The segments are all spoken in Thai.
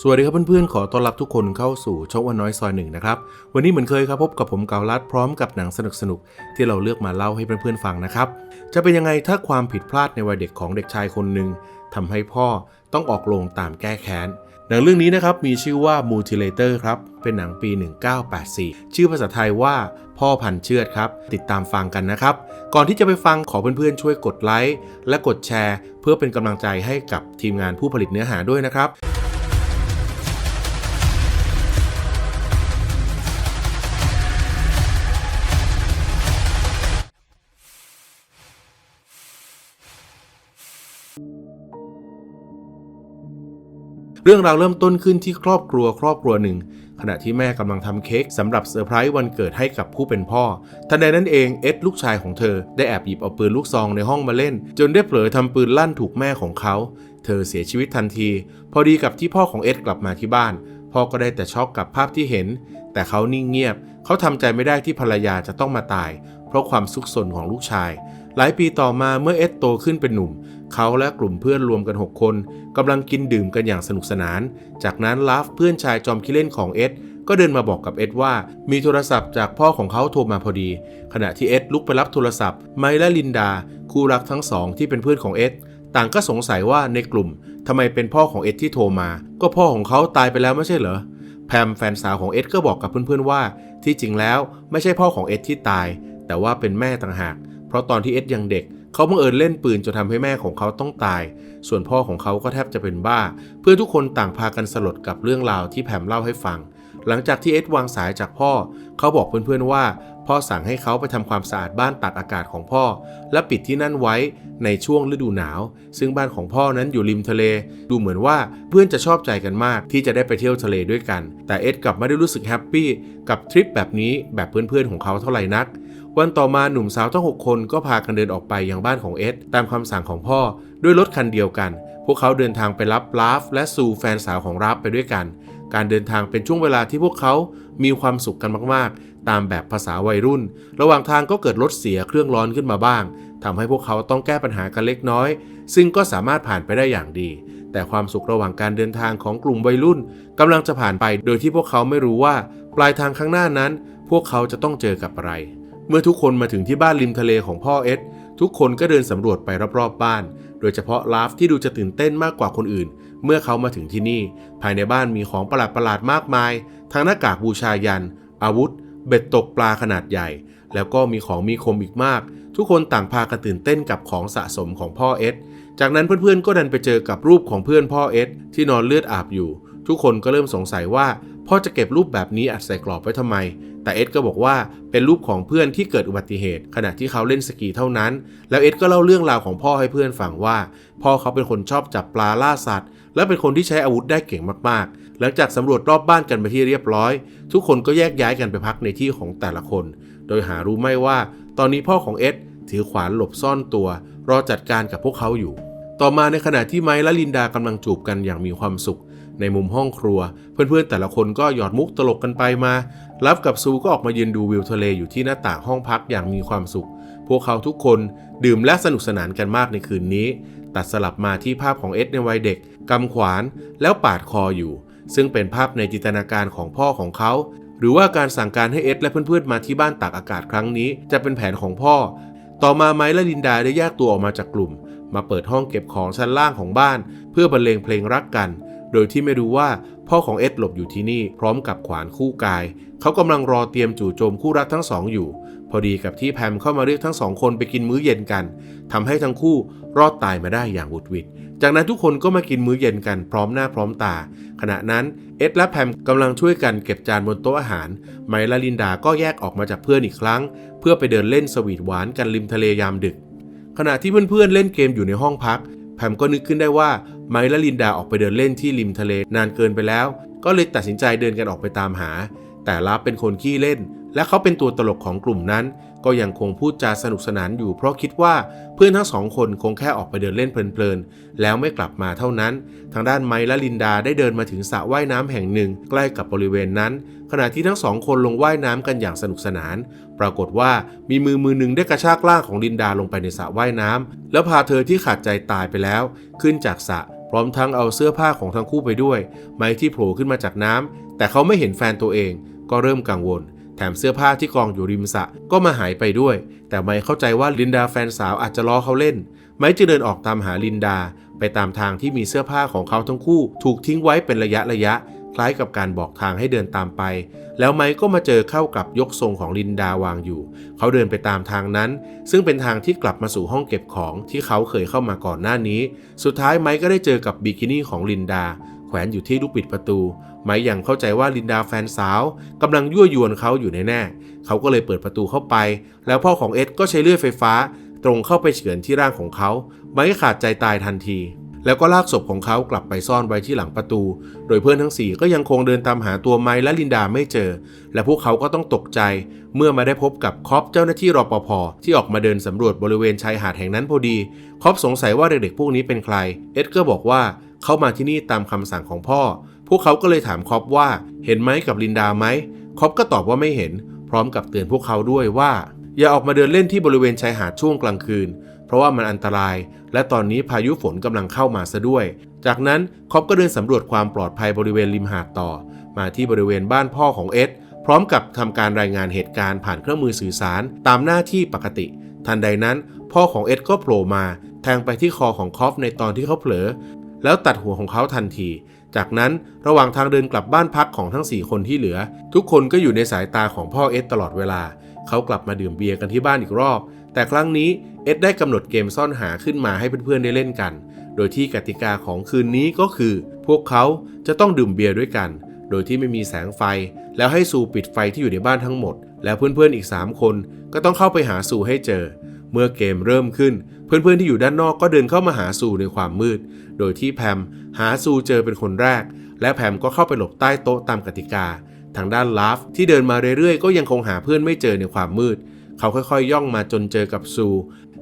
สวัสดีครับเพื่อนๆ ขอต้อนรับทุกคนเข้าสู่ช่องวันน้อยซอยหนึ่งนะครับ วันนี้เหมือนเคยครับพบกับผมเกาลัดพร้อมกับหนังสนุกๆที่เราเลือกมาเล่าให้เพื่อนๆฟังนะครับ จะเป็นยังไงถ้าความผิดพลาดในวัยเด็กของเด็กชายคนหนึ่งทำให้พ่อต้องออกโรงตามแก้แค้น หนังเรื่องนี้นะครับมีชื่อว่า Mutilator ครับ เป็นหนังปี 1984 ชื่อภาษาไทยว่าพ่อพันเชือดครับ ติดตามฟังกันนะครับ ก่อนที่จะไปฟังขอเพื่อนๆช่วยกดไลค์และกดแชร์ เพื่อเป็นกำลังใจให้กับทีมงานผู้ผลิตเนื้อหาด้วยนะครับ เรื่องราวเริ่มต้นขึ้นที่ครอบครัวครอบครัวหนึ่ง ขณะที่แม่กำลังทำเค้กสำหรับเซอร์ไพรส์วันเกิดให้กับผู้เป็นพ่อ ทันใดนั้นเองเอ็ดลูกชายของเธอ ได้แอบหยิบเอาปืนลูกซองในห้องมาเล่น จนได้เผลอทำปืนลั่นถูกแม่ของเขา เธอเสียชีวิตทันที พอดีกับที่พ่อของเอ็ดกลับมาที่บ้าน พ่อก็ได้แต่ช็อกกับภาพที่เห็น แต่เขานิ่งเงียบ เขาทำใจไม่ได้ที่ภรรยาจะต้องมาตาย เพราะความซุกซนของลูกชาย หลายปีต่อมาเมื่อเอ็ดโตขึ้นเป็นหนุ่ม เขาและกลุ่มเพื่อนรวมกัน 6 คนกำลังกินดื่มกันอย่างสนุกสนาน จากนั้นลาฟเพื่อนชายจอมขี้เล่นของเอ็ดก็เดินมาบอกกับเอ็ดว่า มีโทรศัพท์จากพ่อของเขาโทรมาพอดี ขณะที่เอ็ดลุกไปรับโทรศัพท์ไมและลินดา คู่รักทั้งสองที่เป็นเพื่อนของเอ็ดต่างก็สงสัยว่าในกลุ่มทำไมเป็นพ่อของเอ็ดที่โทรมา ก็พ่อของเขาตายไปแล้วไม่ใช่เหรอแพมแฟนสาวของเอ็ดก็บอกกับเพื่อนๆว่า ที่จริงแล้วไม่ใช่พ่อของเอ็ดที่ตาย แต่ว่าเป็นแม่ต่างหาก ราะตอนที่เอ็ดยังเด็ก เขาบังเอิญเล่นปืนจนทำให้แม่ของเขาต้องตาย ส่วนพ่อของเขาก็แทบจะเป็นบ้า เพื่อทุกคนต่างพากันสลดกับเรื่องราวที่แผมเล่าให้ฟัง หลังจากที่เอ็ดวางสายจากพ่อ เขาบอกเพื่อนๆว่า พ่อสั่งให้เขาไปทำความสะอาดบ้านตักอากาศของพ่อ และปิดที่นั่นไว้ในช่วงฤดูหนาว ซึ่งบ้านของพ่อนั้นอยู่ริมทะเล ดูเหมือนว่าเพื่อนจะชอบใจกันมากที่จะได้ไปเที่ยวทะเลด้วยกัน แต่เอ็ดกลับไม่ได้รู้สึกแฮปปี้กับทริปแบบนี้แบบเพื่อนๆของเขาเท่าไหร่นัก วันต่อมาหนุ่มสาวทั้ง 6 คนก็พากันเดินออกไปยังบ้านของเอ็ดตามคำสั่งของพ่อด้วยรถคันเดียวกัน พวกเขาเดินทางไปรับลาฟและซูแฟนสาวของราฟไปด้วยกัน การเดินทางเป็นช่วงเวลาที่พวกเขา มีความสุขกันมากๆ ตามแบบภาษาวัยรุ่น ระหว่างทางก็เกิดรถเสียเครื่องร้อนขึ้นมาบ้างทำให้พวกเขาต้องแก้ปัญหากันเล็กน้อย ซึ่งก็สามารถผ่านไปได้อย่างดี แต่ความสุขระหว่างการเดินทางของกลุ่มวัยรุ่นกำลังจะผ่านไปโดยที่พวกเขาไม่รู้ว่า ปลายทางข้างหน้านั้น พวกเขาจะต้องเจอกับอะไร เมื่อทุกคนมาถึงที่บ้านริมทะเลของพ่อเอ็ดทุกคนก็เดินสำรวจไปรอบๆบ้าน โดยเฉพาะลาฟที่ดูจะตื่นเต้นมากกว่าคนอื่น เมื่อเขามาถึงที่นี่ ภายในบ้านมีของประหลาดๆมากมาย ทั้งหน้ากากบูชายัน อาวุธ เบ็ดตกปลาขนาดใหญ่ แล้วก็มีของมีคมอีกมาก ทุกคนต่างพากันตื่นเต้นกับของสะสมของพ่อเอ็ดจากนั้นเพื่อนๆก็ดันไปเจอกับรูปของเพื่อนพ่อเอ็ดที่นอนเลือดอาบอยู่ ทุกคนก็เริ่มสงสัยว่าพ่อจะเก็บรูปแบบนี้อัดใส่กรอบไว้ทำไม แต่เอ็ดก็บอกว่าเป็นรูปของเพื่อนที่เกิดอุบัติเหตุ ขณะที่เขาเล่นสกีเท่านั้น แล้วเอ็ดก็เล่าเรื่องราวของพ่อให้เพื่อนฟังว่า พ่อเขาเป็นคนชอบจับปลาล่าสัตว์ และเป็นคนที่ใช้อาวุธได้เก่งมากๆ หลังจากสำรวจรอบบ้านกันไปที่เรียบร้อย ทุกคนก็แยกย้ายกันไปพักในที่ของแต่ละคน โดยหารู้ไม่ว่า ตอนนี้พ่อของเอ็ดถือขวานหลบซ่อนตัว รอจัดการกับพวกเขาอยู่ ต่อมาในขณะที่ไมค์และลินดากำลังจูบกันอย่างมีความสุข ในมุมห้องครัว เพื่อนๆแต่ละคนก็หยอดมุกตลกกันไปมารับกับซูก็ออกมายืนดูวิวทะเลอยู่ที่หน้าต่างห้องพักอย่างมีความสุข พวกเขาทุกคนดื่มและสนุกสนานกันมากในคืนนี้ ตัดสลับมาที่ภาพของเอ็ดในวัยเด็กกำขวานแล้วปาดคออยู่ ซึ่งเป็นภาพในจินตนาการของพ่อของเขา หรือว่าการสั่งการให้เอ็ดและเพื่อนๆมาที่บ้านตากอากาศครั้งนี้ จะเป็นแผนของพ่อ ต่อมาไมค์และลินดาได้แยกตัวออกมาจากกลุ่ม มาเปิดห้องเก็บของชั้นล่างของบ้าน เพื่อบรรเลงเพลงรักกัน โดยที่ไม่รู้ว่าพ่อของเอ็ดหลบอยู่ที่นี่ พร้อมกับขวานคู่กาย เขากำลังรอเตรียมจู่โจมคู่รักทั้งสองอยู่ พอดีกับที่แพมเข้ามาเรียกทั้งสองคนไปกินมื้อเย็นกันทำให้ทั้งคู่รอดตายมาได้อย่างบุดวิด จากนั้นทุกคนก็มากินมื้อเย็นกันพร้อมหน้าพร้อมตา ขณะนั้นเอ็ดและแพมกำลังช่วยกันเก็บจานบนโต๊ะอาหาร ไมล์และลินดาก็แยกออกมาจากเพื่อนอีกครั้ง เพื่อไปเดินเล่นสวีทหวานกันริมทะเลยามดึก ขณะที่เพื่อนๆเล่นเกมอยู่ในห้องพัก แพมก็นึกขึ้นได้ว่าไมล์และลินดาออกไปเดินเล่นที่ริมทะเลนานเกินไปแล้ว ก็เลยตัดสินใจเดินกันออกไปตามหา แต่ลาฟเป็นคนขี้เล่น และเขาเป็นตัวตลกของกลุ่มนั้น ก็ยังคงพูดจาสนุกสนานอยู่ เพราะคิดว่าเพื่อนทั้งสองคนคงแค่ออกไปเดินเล่นเพลินๆ แล้วไม่กลับมาเท่านั้น ทางด้านไมล์และลินดาได้เดินมาถึงสระว่ายน้ำแห่งหนึ่ง ใกล้กับบริเวณนั้น ขณะที่ทั้งสองคนลงว่ายน้ำกันอย่างสนุกสนาน ปรากฏว่ามีมือมือหนึ่งได้กระชากร่างของลินดาลงไปในสระว่ายน้ำแล้วพาเธอที่ขาดใจตายไปแล้ว ขึ้นจากสระพร้อมทั้งเอาเสื้อผ้าของทั้งคู่ไปด้วย ไม้ที่โผล่ขึ้นมาจากน้ำแต่เขาไม่เห็นแฟนตัวเองก็เริ่มกังวล แถมเสื้อผ้าที่กองอยู่ริมสระก็มาหายไปด้วย แต่ไม้เข้าใจว่าลินดาแฟนสาวอาจจะล้อเขาเล่น ไม้จะเดินออกตามหาลินดา ไปตามทางที่มีเสื้อผ้าของเขาทั้งคู่ ถูกทิ้งไว้เป็นระยะระยะ คล้ายกับการบอกทางให้เดินตามไป แล้วไมค์ก็มาเจอเข้ากับยกทรงของลินดาวางอยู่ เขาเดินไปตามทางนั้น ซึ่งเป็นทางที่กลับมาสู่ห้องเก็บของที่เขาเคยเข้ามาก่อนหน้านี้ สุดท้ายไมค์ก็ได้เจอกับบิกินี่ของลินดา แขวนอยู่ที่ลูกบิดประตู ไมค์ยังเข้าใจว่าลินดาแฟนสาวกำลังยั่วยวนเขาอยู่แน่ๆเขาก็เลยเปิดประตูเข้าไป แล้วพ่อของเอ็ดก็ใช้เลื่อยไฟฟ้า ตรงเข้าไปเฉือนที่ร่างของเขา ไมค์ขาดใจตายทันที แล้วก็ลากศพของเขากลับไปซ่อนไว้ที่หลังประตู โดยเพื่อนทั้งสี่ก็ยังคงเดินตามหาตัวไมค์และลินดาไม่เจอ และพวกเขาก็ต้องตกใจ เมื่อมาได้พบกับคอปเจ้าหน้าที่รปภที่ออกมาเดินสำรวจบริเวณชายหาดแห่งนั้นพอดี คอปสงสัยว่าเด็กๆพวกนี้เป็นใคร เอ็ดก็บอกว่า เขามาที่นี่ตามคำสั่งของพ่อ พวกเขาก็เลยถามคอปว่าเห็นไหมกับลินดาไหมคอปก็ตอบว่าไม่เห็น พร้อมกับเตือนพวกเขาด้วยว่า อย่าออกมาเดินเล่นที่บริเวณชายหาดช่วงกลางคืน เพราะว่ามันอันตราย และตอนนี้พายุฝนกำลังเข้ามาซะด้วย จากนั้นคอปก็เดินสำรวจความปลอดภัยบริเวณริมหาดต่อ มาที่บริเวณบ้านพ่อของเอ็ดพร้อมกับทำการรายงานเหตุการณ์ผ่านเครื่องมือสื่อสารตามหน้าที่ปกติ ทันใดนั้น พ่อของเอ็ดก็โผล่มาแทงไปที่คอของคอฟในตอนที่เขาเผลอ แล้วตัดหัวของเขาทันที จากนั้นระหว่างทางเดินกลับบ้านพักของทั้ง 4 คนที่เหลือ ทุกคนก็อยู่ในสายตาของพ่อเอ็ดตลอดเวลา เขากลับมาดื่มเบียร์กันที่บ้านอีกรอบ แต่ครั้งนี้เอ็ดได้กำหนดเกมซ่อนหาขึ้นมาให้เพื่อนๆได้เล่นกัน โดยที่กติกาของคืนนี้ก็คือ พวกเขาจะต้องดื่มเบียร์ด้วยกัน โดยที่ไม่มีแสงไฟ แล้วให้ซูปิดไฟที่อยู่ในบ้านทั้งหมด แล้วเพื่อนๆอีก 3 คนก็ต้องเข้าไปหาซูให้เจอ เมื่อเกมเริ่มขึ้น เพื่อนๆที่อยู่ด้านนอกก็เดินเข้ามาหาซูในความมืด โดยที่แพมหาซูเจอเป็นคนแรก และแพมก็เข้าไปหลบใต้โต๊ะตามกติกา ทางด้านลาฟที่เดินมาเรื่อยๆ ก็ยังคงหาเพื่อนไม่เจอในความมืด เขาค่อยๆ ย่องมาจนเจอกับซู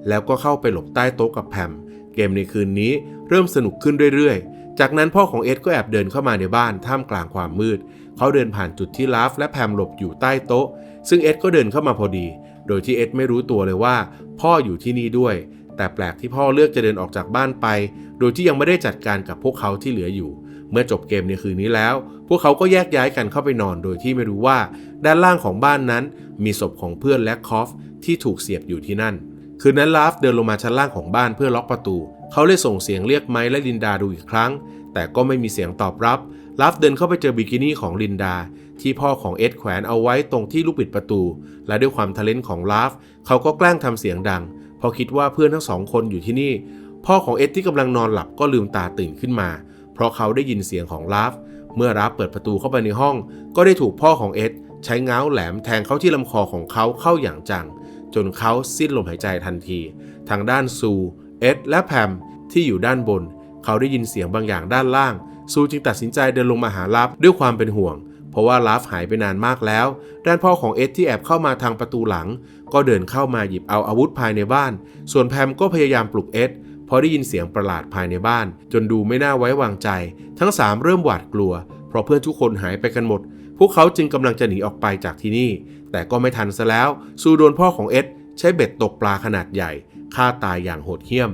แล้วก็เข้าไปหลบใต้โต๊ะกับแพม เกมในคืนนี้เริ่มสนุกขึ้นเรื่อยๆ จากนั้นพ่อของเอ็ดก็แอบเดินเข้ามาในบ้านท่ามกลางความมืด เขาเดินผ่านจุดที่ลาฟและแพมหลบอยู่ใต้โต๊ะ ซึ่งเอ็ดก็เดินเข้ามาพอดี โดยที่เอ็ดไม่รู้ตัวเลยว่า พ่ออยู่ที่นี่ด้วย แต่แปลกที่พ่อเลือกจะเดินออกจากบ้านไป โดยที่ยังไม่ได้จัดการกับพวกเขาที่เหลืออยู่ เมื่อจบเกมในคืนนี้แล้ว พวกเขาก็แยกย้ายกันเข้าไปนอนโดยที่ไม่รู้ว่า ด้านล่างของบ้านนั้น มีศพของเพื่อนและคอฟที่ถูกเสียบอยู่ที่นั่น คืนนั้นลาฟเดินลงมาชั้นล่างของบ้านเพื่อล็อกประตู เขาเลยส่งเสียงเรียกไมค์และลินดาดูอีกครั้ง แต่ก็ไม่มีเสียงตอบรับลาฟเดินเข้าไปเจอบิกินี่ของลินดา ที่พ่อของเอ็ดแขวนเอาไว้ตรงที่ลูกบิดประตู และด้วยความทะเลนของลาฟเขาก็แกล้งทำเสียงดัง ราะคิดว่าเพื่อนทั้งสองคนอยู่ที่นี่ พ่อของเอ็ดที่กำลังนอนหลับก็ลืมตาตื่นขึ้นมา เพราะเขาได้ยินเสียงของลาฟ เมื่อราฟเปิดประตูเข้าไปในห้อง ก็ได้ถูกพ่อของเอ็ดใช้ง้าวแหลมแทงเข้าที่ลำคอของเขาเข้าอย่างจัง จนเขาสิ้นลมหายใจทันที ทางด้านซู เอ็ดและแพมที่อยู่ด้านบน เขาได้ยินเสียงบางอย่างด้านล่าง ซูจึงตัดสินใจเดินลงมาหาลาฟด้วยความเป็นห่วง เพราะว่าลาฟหายไปนานมากแล้ว ด้านพ่อของเอ็ดที่แอบเข้ามาทางประตูหลัง ก็เดินเข้ามาหยิบเอาอาวุธภายในบ้าน ส่วนแพมก็พยายามปลุกเอ็ดพอได้ยินเสียงประหลาดภายในบ้าน จนดูไม่น่าไว้วางใจ ทั้งสามเริ่มหวาดกลัว เพราะเพื่อนทุกคนหายไปกันหมด พวกเขาจึงกำลังจะหนีออกไปจากที่นี่ แต่ก็ไม่ทันซะแล้ว ซูโดนพ่อของเอ็ดใช้เบ็ดตกปลาขนาดใหญ่ฆ่าตายอย่างโหดเหี้ยม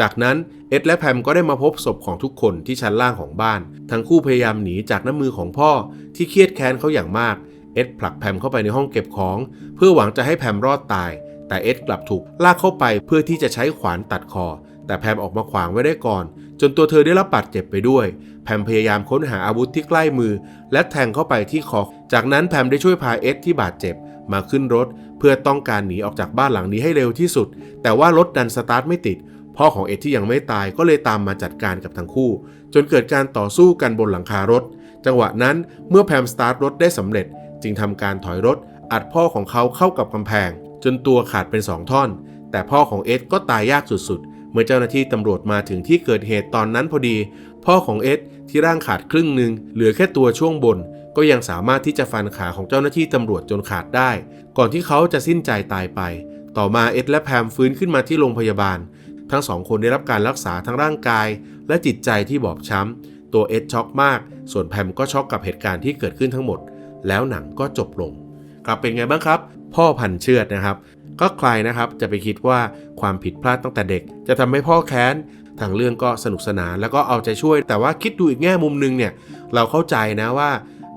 จากนั้นเอ็ดและแพมก็ได้มาพบศพของทุกคนที่ชั้นล่างของบ้าน ทั้งคู่พยายามหนีจากน้ำมือของพ่อที่เครียดแค้นเขาอย่างมาก เอ็ดผลักแพมเข้าไปในห้องเก็บของ เพื่อหวังจะให้แพมรอดตาย แต่เอ็ดกลับถูกลากเข้าไปเพื่อที่จะใช้ขวานตัดคอ แต่แพมออกมาขวางไว้ได้ก่อน จนตัวเธอได้รับบาดเจ็บไปด้วย แพมพยายามค้นหาอาวุธที่ใกล้มือ และแทงเข้าไปที่คอ จากนั้นแพมได้ช่วยพาเอ็ดที่บาดเจ็บมาขึ้นรถ เพื่อต้องการหนีออกจากบ้านหลังนี้ให้เร็วที่สุด แต่ว่ารถดันสตาร์ทไม่ติด พ่อของเอ็ดที่ยังไม่ตายก็เลยตามมาจัดการกับทั้งคู่ จนเกิดการต่อสู้กันบนหลังคารถ จังหวะนั้นเมื่อแพมสตาร์ทรถได้สำเร็จ จึงทำการถอยรถ อัดพ่อของเขาเข้ากับกำแพง จนตัวขาดเป็นสองท่อน แต่พ่อของเอ็ดก็ตายยากสุดๆ เมื่อเจ้าหน้าที่ตำรวจมาถึงที่เกิดเหตุตอนนั้นพอดี พ่อของเอ็ดที่ร่างขาดครึ่งหนึ่งเหลือแค่ตัวช่วงบน ก็ยังสามารถที่จะฟันขาของเจ้าหน้าที่ตำรวจจนขาดได้ ก่อนที่เขาจะสิ้นใจตายไป ต่อมาเอ็ดและแพมฟื้นขึ้นมาที่โรงพยาบาล ทั้งสองคนได้รับการรักษาทั้งร่างกาย และจิตใจที่บอบช้ำ ตัวเอ็ดช็อกมาก ส่วนแพมก็ช็อกกับเหตุการณ์ที่เกิดขึ้นทั้งหมด แล้วหนังก็จบลงครับเป็นไงบ้างครับ พ่อพันเชือดนะครับ ก็ใครนะครับจะไปคิดว่าความผิดพลาดตั้งแต่เด็ก จะทำให้พ่อแค้นทางเรื่องก็สนุกสนานแล้วก็เอาใจช่วย แต่ว่าคิดดูอีกแง่มุมนึงเนี่ยเราเข้าใจนะว่า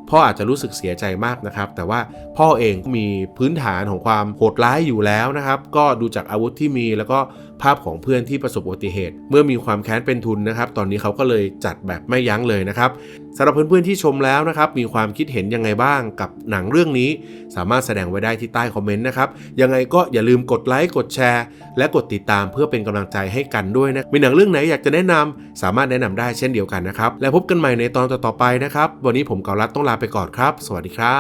พ่ออาจจะรู้สึกเสียใจมากนะครับ แต่ว่าพ่อเองมีพื้นฐานของความโหดร้ายอยู่แล้วนะครับ ก็ดูจากอาวุธที่มีแล้วก็ ภาพของเพื่อนที่ประสบอุบัติเหตุ เมื่อมีความแค้นเป็นทุนนะครับ ตอนนี้เขาก็เลยจัดแบบไม่ยั้งเลยนะครับสำหรับเพื่อนๆที่ชมแล้วนะครับ มีความคิดเห็นยังไงบ้างกับหนังเรื่องนี้ สามารถแสดงไว้ได้ที่ใต้คอมเมนต์นะครับยังไงก็อย่าลืมกดไลค์กดแชร์ และกดติดตามเพื่อเป็นกำลังใจให้กันด้วยนะมีหนังเรื่องไหนอยากจะแนะนำสามารถแนะนำได้เช่นเดียวกันนะครับ และพบกันใหม่ในตอนต่อๆไปนะครับ วันนี้ผมเกาลัดต้องลาไปก่อนครับ สวัสดีครับ